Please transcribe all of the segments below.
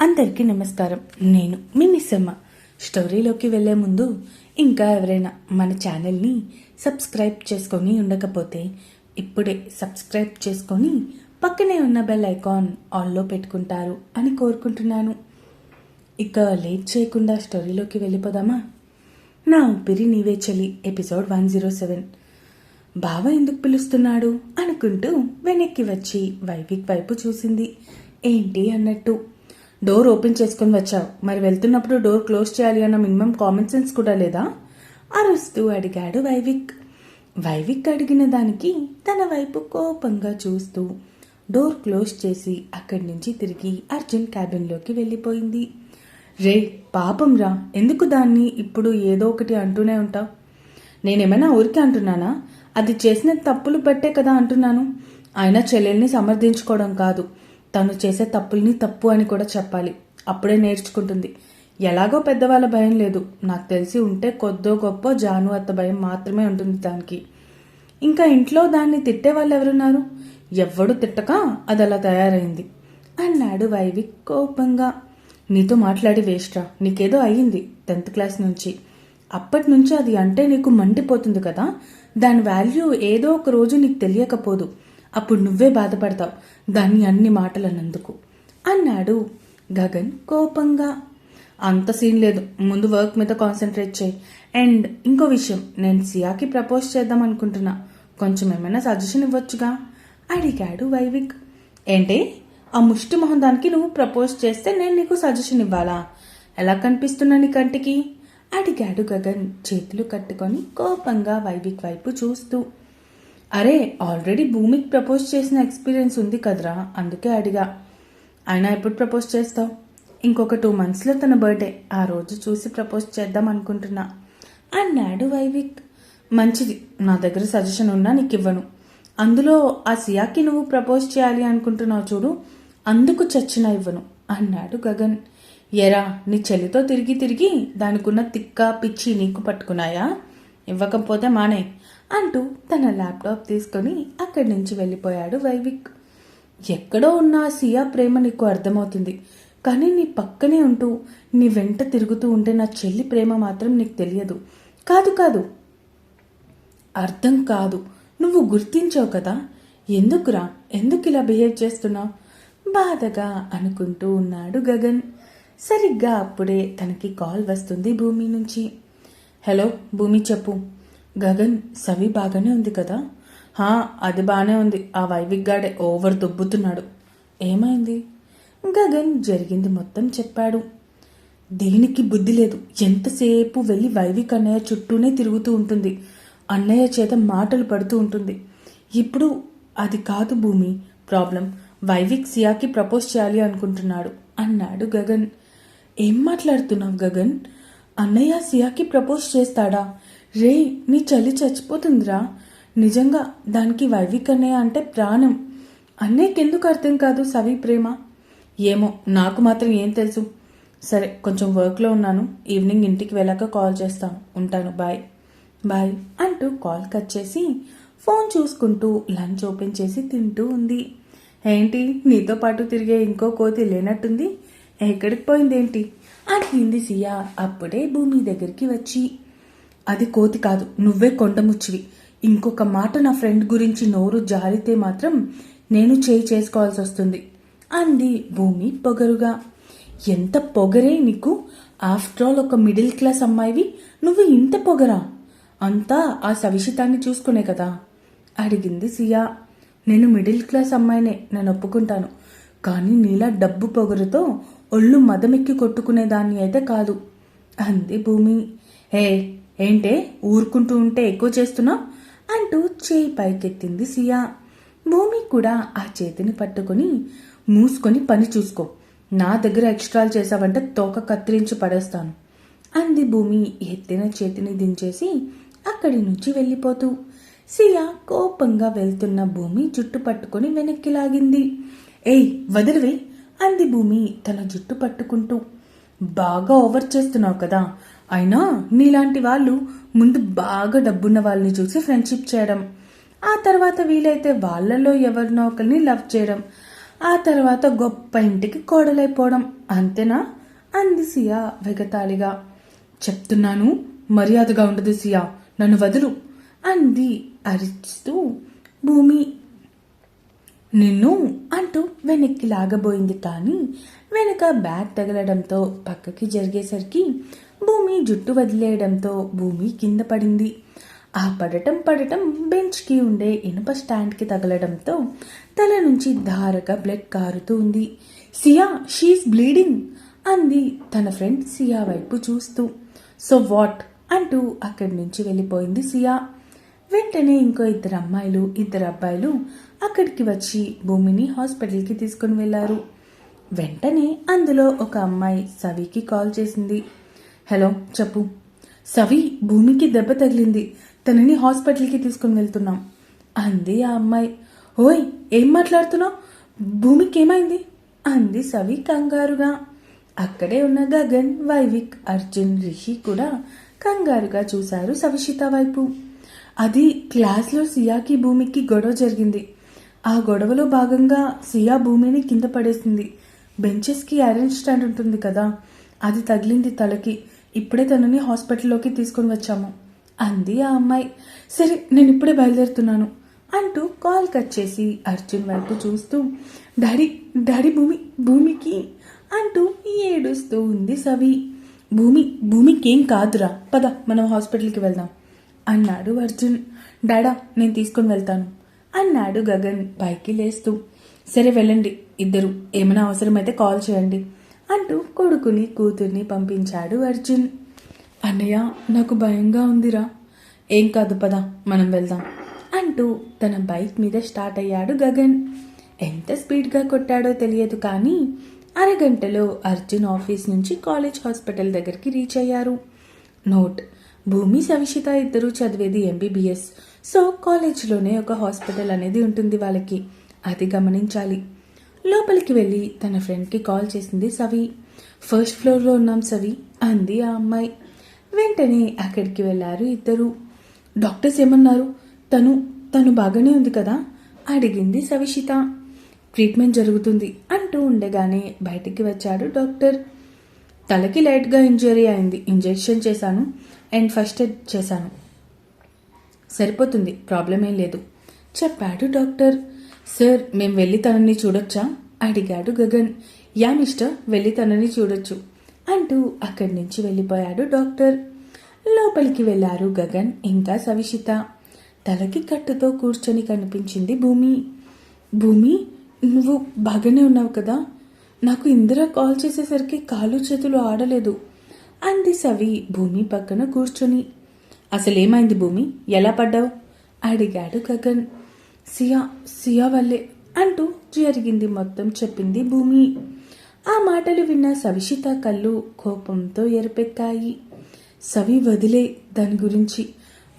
అందరికీ నమస్కారం. నేను మీ మిస్సమ్మ. స్టోరీలోకి వెళ్ళే ముందు ఇంకా ఎవరైనా మన ఛానల్ని సబ్స్క్రైబ్ చేసుకొని ఉండకపోతే ఇప్పుడే సబ్స్క్రైబ్ చేసుకొని పక్కనే ఉన్న బెల్ ఐకాన్ ఆల్లో పెట్టుకుంటారు అని కోరుకుంటున్నాను. ఇక లేట్ చేయకుండా స్టోరీలోకి వెళ్ళిపోదామా? నా ఊపిరి నీవే చలి ఎపిసోడ్ వన్ జీరో సెవెన్. బావ ఎందుకు పిలుస్తున్నాడు? అనుకుంటూ వెనక్కి వచ్చి వైవిక్ వైపు చూసింది. ఏంటి అన్నట్టు? డోర్ ఓపెన్ చేసుకొని వచ్చావు. మరి వెళ్తున్నప్పుడు డోర్ క్లోజ్ చేయాలి అన్న మినిమం కామన్ సెన్స్ కూడా లేదా? అరుస్తూ అడిగాడు వైవిక్. వైవిక్ అడిగిన దానికి తన వైపు కోపంగా చూస్తూ డోర్ క్లోజ్ చేసి అక్కడి నుంచి తిరిగి అర్జున్ క్యాబిన్లోకి వెళ్ళిపోయింది. రే పాపం రా. ఎందుకు దాన్ని ఇప్పుడు ఏదో ఒకటి అంటూనే ఉంటావు? నేనేమైనా ఊరికే అంటున్నానా? అది చేసిన తప్పులు బట్టే కదా అంటున్నాను. అయినా చెల్లెల్ని సమర్థించుకోవడం కాదు. తను చేసే తప్పుల్ని తప్పు అని కూడా చెప్పాలి. అప్పుడే నేర్చుకుంటుంది. ఎలాగో పెద్దవాళ్ళ భయం లేదు. నాకు తెలిసి ఉంటే కొద్దో గొప్ప జాను అత్త భయం మాత్రమే ఉంటుంది దానికి. ఇంకా ఇంట్లో దాన్ని తిట్టే వాళ్ళు ఎవరున్నారు? ఎవ్వడు తిట్టక అది అలా తయారైంది. అన్నాడు వైవి కోపంగా. నీతో మాట్లాడి వేస్ట్రా నీకేదో అయ్యింది టెన్త్ క్లాస్ నుంచి. అప్పటి నుంచి అది అంటే నీకు మండిపోతుంది కదా? దాని వాల్యూ ఏదో ఒక రోజు నీకు తెలియకపోదు. అప్పుడు నువ్వే బాధపడతావు. దాన్ని అన్ని మాటలు అన్నందుకు అన్నాడు గగన్ కోపంగా. అంత సీన్ లేదు. ముందు వర్క్ మీద కాన్సన్ట్రేట్ చేయి. అండ్ ఇంకో విషయం నేను సియాకి ప్రపోజ్ చేద్దాం అనుకుంటున్నా. కొంచెం ఏమైనా సజెషన్ ఇవ్వచ్చుగా? అడిగాడు వైవిక్. ఏంటి? ఆ ముష్టి మొహం దానికి నువ్వు ప్రపోజ్ చేస్తే నేను నీకు సజెషన్ ఇవ్వాలా? ఎలా కనిపిస్తున్నా నీ కంటికి? అడిగాడు గగన్ చేతులు కట్టుకొని కోపంగా వైవిక్ వైపు చూస్తూ. అరే ఆల్రెడీ భూమికి ప్రపోజ్ చేసిన ఎక్స్పీరియన్స్ ఉంది కదరా అందుకే అడిగా. అయినా ఎప్పుడు ప్రపోజ్ చేస్తావు? ఇంకొక టూ మంత్స్లో తన బర్త్డే ఆ రోజు చూసి ప్రపోజ్ చేద్దాం అనుకుంటున్నా. అన్నాడు వైవిక్. మంచిది నా దగ్గర సజెషన్ ఉన్నా నీకు ఇవ్వను అందులో ఆ సియాకి నువ్వు ప్రపోజ్ చేయాలి అనుకుంటున్నావు చూడు అందుకు చచ్చిన ఇవ్వను అన్నాడు గగన్. ఎరా నీ చెల్లితో తిరిగి తిరిగి దానికున్న తిక్క పిచ్చి నీకు పట్టుకున్నాయా? ఇవ్వకపోతే మానే అంటూ తన ల్యాప్టాప్ తీసుకొని అక్కడి నుంచి వెళ్ళిపోయాడు వైవిక్. ఎక్కడో ఉన్న సియా ప్రేమ నీకు అర్థమవుతుంది. కానీ నీ పక్కనే ఉంటూ నీ వెంట తిరుగుతూ ఉంటే నా చెల్లి ప్రేమ మాత్రం నీకు తెలియదు. కాదు కాదు. అర్థం కాదు. నువ్వు గుర్తించావు కదా? ఎందుకురా? ఎందుకు ఇలా బిహేవ్ చేస్తున్నావు? బాధగా అనుకుంటూ ఉన్నాడు గగన్. సరిగ్గా అప్పుడే తనకి కాల్ వస్తుంది భూమి నుంచి. హలో భూమి చెప్పు. గగన్ సవి బాగానే ఉంది కదా? హా అది బాగానే ఉంది. ఆ వైవిక్ గాడే ఓవర్ దొబ్బుతున్నాడు. ఏమైంది? గగన్ జరిగింది మొత్తం చెప్పాడు. దేనికి బుద్ధి లేదు. ఎంతసేపు వెళ్ళి వైవిక్ అన్నయ్య చుట్టూనే తిరుగుతూ ఉంటుంది. అన్నయ్య చేత మాటలు పడుతూ ఉంటుంది. ఇప్పుడు అది కాదు భూమి ప్రాబ్లం. వైవిక్ సియాకి ప్రపోజ్ చేయాలి అనుకుంటున్నాడు. అన్నాడు గగన్. ఏం మాట్లాడుతున్నావు గగన్? అన్నయ్య సియాకి ప్రపోజ్ చేస్తాడా? రే నీ చలి చచ్చిపోతుందిరా. నిజంగా దానికి వైవిక్ అన్నయ్య అంటే ప్రాణం. అన్నయ్యకి ఎందుకు అర్థం కాదు సవి ప్రేమ? ఏమో నాకు మాత్రం ఏం తెలుసు. సరే కొంచెం వర్క్లో ఉన్నాను. ఈవినింగ్ ఇంటికి వెళ్ళాక కాల్ చేస్తాను ఉంటాను బాయ్. బాయ్ అంటూ కాల్ కట్ చేసి ఫోన్ చూసుకుంటూ లంచ్ ఓపెన్ చేసి తింటూ ఉంది. ఏంటి నీతో పాటు తిరిగే ఇంకో కోతి లేనట్టుంది? ఎక్కడికి పోయిందేంటి? అడిగింది సియా అప్పుడే భూమి దగ్గరికి వచ్చి అది కోతి కాదు నువ్వే కొండముచ్చివి ఇంకొక మాట నా ఫ్రెండ్ గురించి నోరు జారితే మాత్రం నేను చేయి చేసుకోవాల్సి వస్తుంది అంది భూమి పొగరుగా. ఎంత పొగరే నీకు? ఆఫ్టర్ ఆల్ ఒక మిడిల్ క్లాస్ అమ్మాయివి నువ్వు ఇంత పొగరా? అంతా ఆ సవిషితాన్ని చూసుకునే కదా అడిగింది సియా. నేను మిడిల్ క్లాస్ అమ్మాయినే నేను ఒప్పుకుంటాను కానీ నీలా డబ్బు పొగరుతో ఒళ్ళు మదమెక్కి కొట్టుకునేదాన్ని అయితే కాదు. అంది భూమి. హే ఏంటే? ఊరుకుంటూ ఉంటే ఎక్కువ చేస్తున్నా అంటూ చేయి పైకెత్తింది సియా. భూమి కూడా ఆ చేతిని పట్టుకొని మూసుకొని పని చూసుకో. నా దగ్గర ఎక్స్ట్రాలు చేసావంటే తోక కత్తిరించి పడేస్తాను. అంది భూమి ఎత్తిన చేతిని దించేసి అక్కడి నుంచి వెళ్ళిపోతూ. సియా కోపంగా వెళ్తున్న భూమి జుట్టు పట్టుకొని వెనక్కి లాగింది. ఏయ్ వదిలివే. అంది భూమి తన జుట్టు పట్టుకుంటూ. బాగా ఓవర్ చేస్తున్నావు కదా. అయినా నీలాంటి వాళ్ళు ముందు బాగా డబ్బున్న వాళ్ళని చూసి ఫ్రెండ్షిప్ చేయడం. ఆ తర్వాత వీలైతే వాళ్ళల్లో ఎవరినో ఒకరిని లవ్ చేయడం. ఆ తర్వాత గొప్ప ఇంటికి కోడలైపోవడం. అంతేనా? అంది సియా వెగతాళిగా. చెప్తున్నాను. మర్యాదగా ఉండదు సియా. నన్ను వదులు. అంది అరిస్తూ భూమి నిన్ను అంటూ వెనక్కి లాగబోయింది కానీ వెనక బ్యాగ్ తగలడంతో పక్కకి జరిగేసరికి భూమి జుట్టు వదిలేయడంతో భూమి కింద పడింది. ఆ పడటం పడటం బెంచ్కి ఉండే ఇనుప స్టాండ్కి తగలడంతో తల నుంచి ధారగా బ్లడ్ కారుతూ ఉంది సియా షీస్ బ్లీడింగ్! అంది తన ఫ్రెండ్ సియా వైపు చూస్తూ. So what? అంటూ అక్కడి నుంచి వెళ్ళిపోయింది సియా. వెంటనే ఇంకో ఇద్దరు అమ్మాయిలు ఇద్దరు అబ్బాయిలు అక్కడికి వచ్చి భూమిని హాస్పిటల్కి తీసుకుని వెళ్ళారు. వెంటనే అందులో ఒక అమ్మాయి సవికి కాల్ చేసింది. హలో చెప్పు. సవి భూమికి దెబ్బ తగిలింది. తనని హాస్పిటల్కి తీసుకుని వెళ్తున్నాం. అంది ఆ అమ్మాయి. ఓయ్ ఏం మాట్లాడుతున్నావు? భూమికి ఏమైంది అంది సవి కంగారుగా. అక్కడే ఉన్న గగన్ వైవిక్ అర్జున్ రిషి కూడా కంగారుగా చూశారు సవిషిత వైపు. అది క్లాస్లో సియాకి భూమికి గొడవ జరిగింది. ఆ గొడవలో భాగంగా సియా భూమిని కింద పడేసింది. బెంచెస్కి ఐరన్ స్టాండ్ ఉంటుంది కదా అది తగిలింది తలకి. ఇప్పుడే తనని హాస్పిటల్లోకి తీసుకొని వచ్చాము. అంది ఆ అమ్మాయి. సరే నేను ఇప్పుడే బయలుదేరుతున్నాను అంటూ కాల్ కట్ చేసి అర్జున్ వైపు చూస్తూ డాడీ డాడీ భూమి భూమికి అంటూ ఏడుస్తూ ఉంది సవి. భూమి భూమికి ఏం కాదురా పద మనం హాస్పిటల్కి వెళ్దాం అన్నాడు అర్జున్. డాడా నేను తీసుకొని వెళ్తాను. అన్నాడు గగన్. పైకి లేస్తూ సరే వెళ్ళండి ఇద్దరు ఏమైనా అవసరమైతే కాల్ చేయండి అంటూ కొడుకుని కూతుర్ని పంపించాడు అర్జున్. అన్నయ్య నాకు భయంగా ఉందిరా. ఏం కాదు పదా మనం వెళ్దాం అంటూ తన బైక్ మీద స్టార్ట్ అయ్యాడు గగన్. ఎంత స్పీడ్గా కొట్టాడో తెలియదు కానీ అరగంటలో అర్జున్ ఆఫీస్ నుంచి కాలేజ్ హాస్పిటల్ దగ్గరికి రీచ్ అయ్యారు. నోట్ భూమి సవిషిత ఇద్దరు చదివేది ఎంబీబీఎస్ సో కాలేజ్లోనే ఒక హాస్పిటల్ అనేది ఉంటుంది వాళ్ళకి. అది గమనించాలి. లోపలికి వెళ్ళి తన ఫ్రెండ్కి కాల్ చేసింది సవి. ఫస్ట్ ఫ్లోర్లో ఉన్నాం సవి అంది ఆ అమ్మాయి. వెంటనే అక్కడికి వెళ్ళారు ఇద్దరు. డాక్టర్స్ ఏమన్నారు? తను తను బాగానే ఉంది కదా? అడిగింది సవిషిత ట్రీట్మెంట్ జరుగుతుంది అంటూ ఉండగానే బయటికి వచ్చాడు డాక్టర్. తలకి లైట్గా ఇంజరీ అయింది. ఇంజెక్షన్ చేశాను. అండ్ ఫస్ట్ ఎయిడ్ చేశాను. సరిపోతుంది ప్రాబ్లం ఏం లేదు. చెప్పాడు డాక్టర్. సార్ మేము వెళ్ళి తనని చూడొచ్చా? అడిగాడు గగన్. యా మిస్టర్ వెళ్ళి తనని చూడొచ్చు అంటూ అక్కడి నుంచి వెళ్ళిపోయాడు డాక్టర్. లోపలికి వెళ్ళారు గగన్ ఇంకా సవిషిత. తలకి కట్టుతో కూర్చొని కనిపించింది భూమి. భూమి నువ్వు బాగానే ఉన్నావు కదా? నాకు ఇందిరా కాల్ చేసేసరికి కాలు చేతులు ఆడలేదు. అంది సవి భూమి పక్కన కూర్చొని. అసలేమైంది భూమి? ఎలా పడ్డావు? అడిగాడు గగన్. సియా సియా వల్లే అంటూ జరిగింది మొత్తం చెప్పింది భూమి. ఆ మాటలు విన్న సవిషిత కళ్ళు కోపంతో ఎరపెక్కాయి. సవి వదిలే దాని గురించి.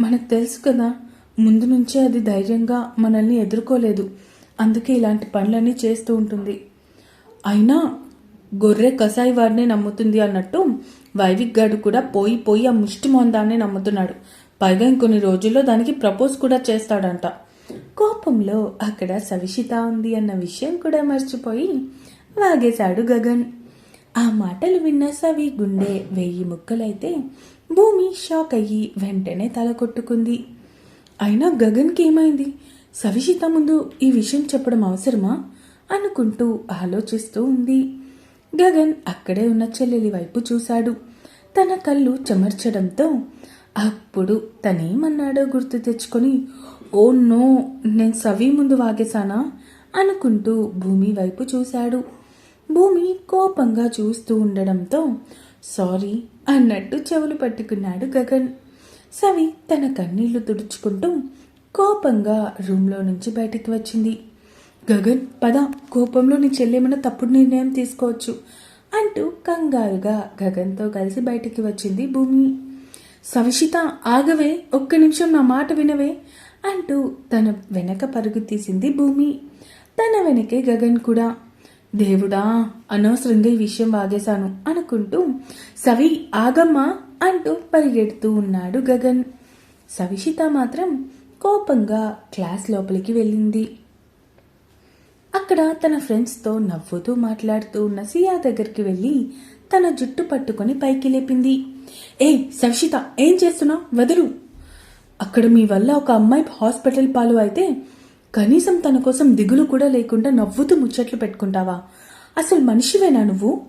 మనకు తెలుసు కదా ముందు నుంచే అది ధైర్యంగా మనల్ని ఎదుర్కోలేదు. అందుకే ఇలాంటి పనులన్నీ చేస్తూ ఉంటుంది. అయినా గొర్రె కసాయి వాడినే నమ్ముతుంది అన్నట్టు వైవిక్ గాడు కూడా పోయి పోయి ఆ ముష్టి మొందాన్ని నమ్ముతున్నాడు. పైగా ఇంకొన్ని రోజుల్లో దానికి ప్రపోజ్ కూడా చేస్తాడంట. కోపంలో అక్కడ సవిషిత ఉంది అన్న విషయం కూడా మర్చిపోయి వాగేశాడు గగన్. ఆ మాటలు విన్న సవి గుండె వెయ్యి ముక్కలైతే భూమి షాక్ అయ్యి వెంటనే తల కొట్టుకుంది. అయినా గగన్కి ఏమైంది? సవిషిత ముందు ఈ విషయం చెప్పడం అవసరమా? అనుకుంటూ ఆలోచిస్తూ ఉంది. గగన్ అక్కడే ఉన్న చెల్లెలి వైపు చూశాడు. తన కళ్ళు చెమర్చడంతో అప్పుడు తనేమన్నాడో గుర్తు తెచ్చుకొని ఓ నో నేను సవి ముందు వాగేశానా? అనుకుంటూ భూమి వైపు చూశాడు. భూమి కోపంగా చూస్తూ ఉండడంతో సారీ అన్నట్టు చెవులు పట్టుకున్నాడు గగన్. సవి తన కన్నీళ్ళు తుడుచుకుంటూ కోపంగా రూమ్లో నుంచి బయటికి వచ్చింది. గగన్ పద. కోపంలో నీ చెల్లేమైనా తప్పుడు నిర్ణయం తీసుకోవచ్చు అంటూ కంగారుగా గగన్తో కలిసి బయటికి వచ్చింది భూమి. సవిషిత ఆగవే ఒక్క నిమిషం నా మాట వినవే అంటూ తన వెనక పరుగు తీసింది భూమి. తన వెనకే గగన్ కూడా దేవుడా అనవసరంగా ఈ విషయం వాగేశాను అనుకుంటూ సవి ఆగమ్మా అంటూ పరిగెడుతూ ఉన్నాడు గగన్. సవిషిత మాత్రం కోపంగా క్లాస్ లోపలికి వెళ్ళింది. అక్కడ తన ఫ్రెండ్స్తో నవ్వుతూ మాట్లాడుతూ ఉన్న సియా దగ్గరికి వెళ్ళి తన జుట్టు పట్టుకొని పైకి లేపింది. ఏయ్ సవిషిత ఏం చేస్తున్నావు? వదులు. అక్కడ మీ వల్ల ఒక అమ్మాయి హాస్పిటల్ పాలు అయితే కనీసం తన కోసం దిగులు కూడా లేకుండా నవ్వుతూ ముచ్చట్లు పెట్టుకుంటావా? అసలు మనిషివేనా నువ్వు?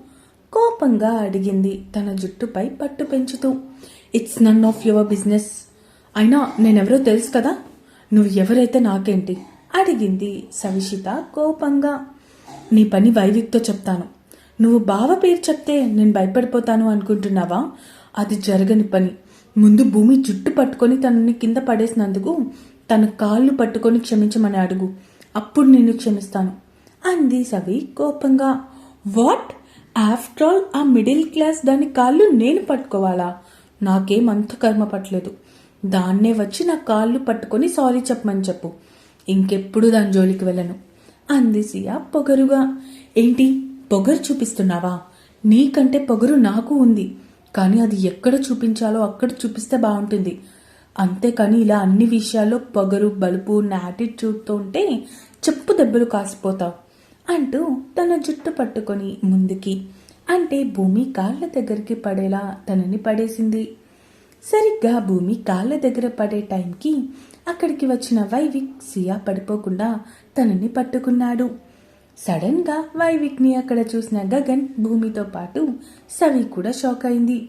కోపంగా అడిగింది తన జుట్టుపై పట్టు పెంచుతూ. It's none of your business. అయినా నేనెవరో తెలుసు కదా? నువ్వు ఎవరైతే నాకేంటి? అడిగింది సవిషిత కోపంగా. నీ పని వైవిక్తో చెప్తాను. నువ్వు బావ పేరు చెప్తే నేను భయపడిపోతాను అనుకుంటున్నావా? అది జరగని పని. ముందు భూమి జుట్టు పట్టుకొని తనని కింద పడేసినందుకు తన కాళ్ళు పట్టుకొని క్షమించమని అడుగు. అప్పుడు నేను క్షమిస్తాను. అంది సవి కోపంగా. వాట్? ఆఫ్టర్ ఆల్ ఆ మిడిల్ క్లాస్ దాని కాళ్ళు నేను పట్టుకోవాలా? నాకేం అంత కర్మ పట్టలేదు. దాన్నే వచ్చి నా కాళ్ళు పట్టుకొని సారీ చెప్పమని చెప్పు. ఇంకెప్పుడు దాని జోలికి వెళ్ళను. అంది సియా పొగరుగా. ఏంటి? పొగరు చూపిస్తున్నావా? నీకంటే పొగరు నాకు ఉంది. కానీ అది ఎక్కడ చూపించాలో అక్కడ చూపిస్తే బాగుంటుంది. అంతేకాని ఇలా అన్ని విషయాల్లో పొగరు బలుపు నాటి యాటిట్యూడ్తో ఉంటే చెప్పు దెబ్బలు కాసిపోతావు అంటూ తన జుట్టు పట్టుకొని ముందుకి. అంటే భూమి కాళ్ళ దగ్గరికి పడేలా తనని పడేసింది. సరిగ్గా భూమి కాళ్ళ దగ్గర పడే టైంకి అక్కడికి వచ్చిన వైవిక్ సియా పడిపోకుండా తనని పట్టుకున్నాడు. సడన్గా వైవిక్ని అక్కడ చూసిన గగన్ భూమితో పాటు సవి కూడా షాక్ అయింది.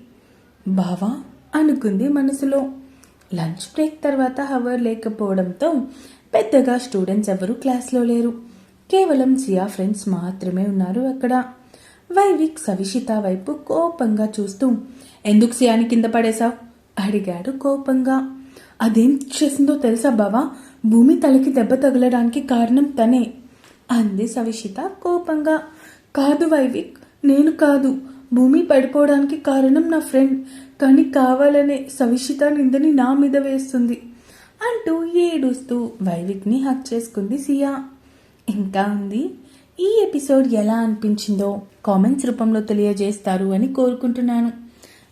బావా అనుకుంది మనసులో. లంచ్ బ్రేక్ తర్వాత హవర్ లేకపోవడంతో పెద్దగా స్టూడెంట్స్ ఎవరు క్లాస్లో లేరు. కేవలం సియా ఫ్రెండ్స్ మాత్రమే ఉన్నారు అక్కడ. వైవిక్ సవిషిత వైపు కోపంగా చూస్తూ ఎందుకు సియాని కింద పడేశావు? అడిగాడు కోపంగా. అదేం చేసిందో తెలుసా బావా? భూమి తలకి దెబ్బ తగలడానికి కారణం తనే అంది సవిషిత కోపంగా. కాదు వైవిక్ నేను కాదు. భూమి పడిపోవడానికి కారణం నా ఫ్రెండ్. కానీ కావాలనే సవిషిత నిందని నా మీద వేస్తుంది అంటూ ఏడుస్తూ వైవిక్ని హక్ చేసుకుంది సియా. ఇంకా ఉంది. ఈ ఎపిసోడ్ ఎలా అనిపించిందో కామెంట్స్ రూపంలో తెలియజేస్తారు అని కోరుకుంటున్నాను.